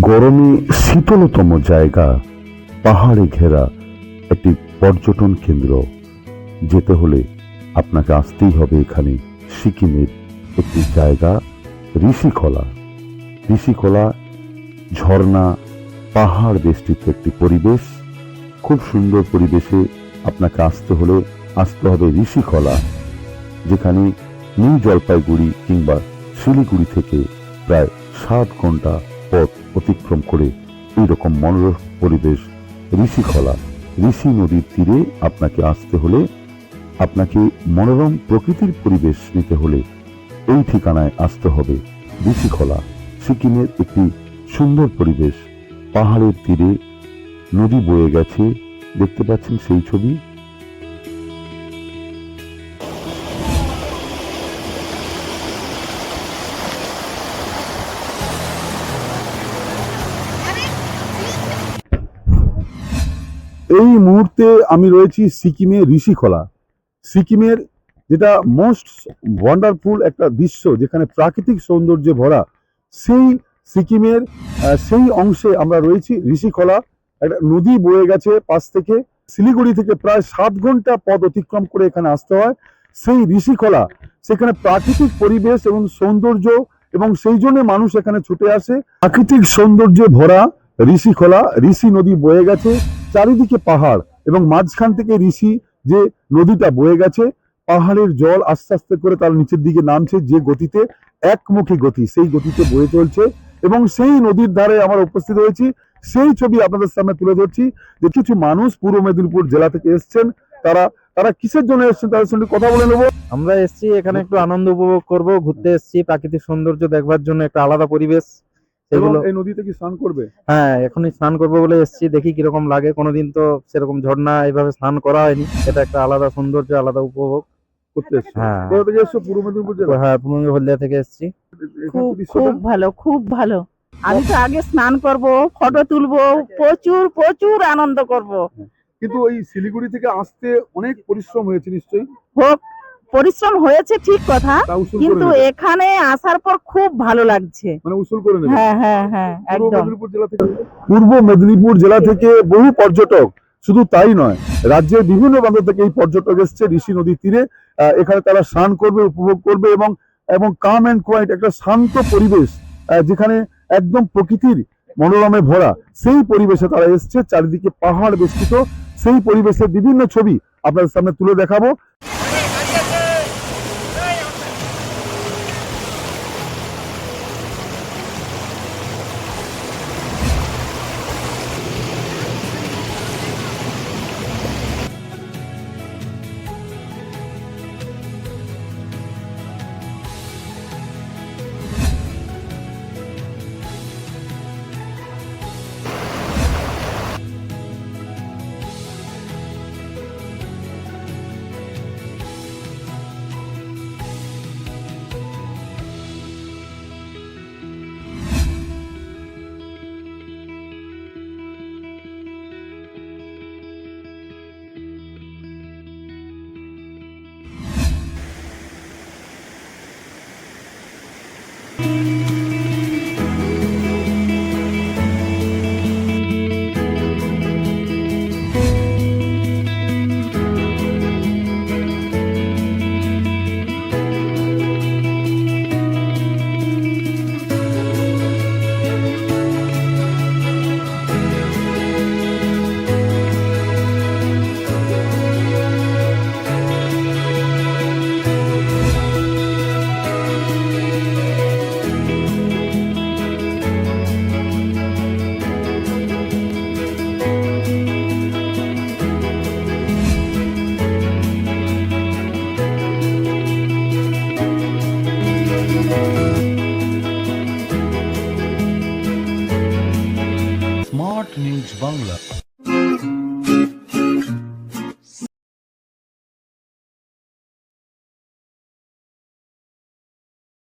গরমে শীতলতম জায়গা, পাহাড়ে ঘেরা একটি পর্যটন কেন্দ্র। যেতে হলে আপনাকে আসতেই হবে এখানে। সিকিমের একটি জায়গা, ঋষিখোলা। ঋষিখোলা, ঝর্ণা, পাহাড় বেষ্টিত একটি পরিবেশ। খুব সুন্দর পরিবেশে আপনাকে আসতে হলে আসতে হবে ঋষিখোলা, যেখানে নিউ জলপাইগুড়ি কিংবা শিলিগুড়ি থেকে প্রায় সাত ঘণ্টা পথ অতিক্রম করে এইরকম মনোরম পরিবেশ ঋষিখোলা, ঋষি নদীর তীরে আপনাকে আসতে হলে, আপনাকে মনোরম প্রকৃতির পরিবেশ নিতে হলে এই ঠিকানায় আসতে হবে ঋষিখোলা, সিকিমের একটি সুন্দর পরিবেশ। পাহাড়ের তীরে নদী বয়ে গেছে, দেখতে পাচ্ছেন সেই ছবি। এই মুহূর্তে আমি রয়েছি সিকিমে ঋষিখোলা। সিকিমের যেটা মোস্ট ওয়ান্ডারফুল একটা দৃশ্য, যেখানে প্রাকৃতিক সৌন্দর্যে ভরা, সেই সিকিমের সেই অংশে আমরা রয়েছি ঋষিখোলা। একটা নদী বয়ে গেছে পাশ থেকে, শিলিগুড়ি থেকে প্রায় সাত ঘণ্টা পথ অতিক্রম করে এখানে আসতে হয়। সেই ঋষিখোলা, সেখানে প্রাকৃতিক পরিবেশ এবং সৌন্দর্য এবং সেই জন্য মানুষ এখানে ছুটে আসে। প্রাকৃতিক সৌন্দর্যে ভরা ঋষিখোলা, ঋষি নদী বয়ে গেছে। চারিদিকে পাহাড় এবং মাঝখান থেকে ঋষি যে নদীটা বয়ে গেছে, পাহাড়ের জল আস্তে আস্তে করে তার নিচের দিকে নামছে যে গতিতে একমুখী গতি, সেই গতিতে বয়ে চলছে এবং সেই নদীর ধারে আমরা উপস্থিত হয়েছি। সেই ছবি আপনাদের সামনে তুলে ধরছি যে কিছু মানুষ পূর্ব মেদিনীপুর জেলা থেকে এসছেন, তারা তারা কিসের জন্য এসছেন তাদের সঙ্গে কথা বলে নেব। আমরা এসেছি এখানে একটু আনন্দ উপভোগ করব, ঘুরতে এসেছি, প্রাকৃতিক সৌন্দর্য দেখবার জন্য একটা আলাদা পরিবেশ। এবং সেগুলো এই নদীতে কি স্নান করবে? হ্যাঁ এখনই স্নান করব বলে এসেছি। দেখি কীরকম লাগে। কোনোদিন তো সেরকম ঝর্ণা এইভাবে স্নান করা হয়নি। এটা একটা আলাদা সৌন্দর্য আলাদা উপভোগ করতে এসছো হ্যাঁ। কোথা থেকে এসছো? পূর্ব মেদিনীপুর জেলা? হ্যাঁ হলদিয়া থেকে এসেছি। খুব খুব ভালো খুব ভালো। আমি তো আগে স্নান করব ফটো তুলবো প্রচুর প্রচুর আনন্দ করব। কিন্তু ওই শিলিগুড়ি থেকে আসতে অনেক পরিশ্রম হয়েছে নিশ্চয়ই? হোক পরিশ্রম হয়েছে ঠিক কথা কিন্তু এখানে আসার পর খুব ভালো লাগছে। মানে উসুল করে হ্যাঁ হ্যাঁ হ্যাঁ পূর্ব একদম। মেদিনীপুর জেলা থেকে? পূর্ব মেদিনীপুর জেলা থেকে বহু পর্যটক শুধু তাই নয় রাজ্যের বিভিন্ন প্রান্ত থেকে এই পর্যটক এসছে ঋষি নদীর তীরে। এখানে তারা স্নান করবে উপভোগ করবে এবং এবং কাম অ্যান্ড কোয়াইট একটা শান্ত পরিবেশ যেখানে একদম প্রকৃতির মনোরমে ভরা সেই পরিবেশে তারা এসছে। চারিদিকে পাহাড় বেষ্টিত সেই পরিবেশের বিভিন্ন ছবি আপনাদের সামনে তুলে দেখাবো। 忘了。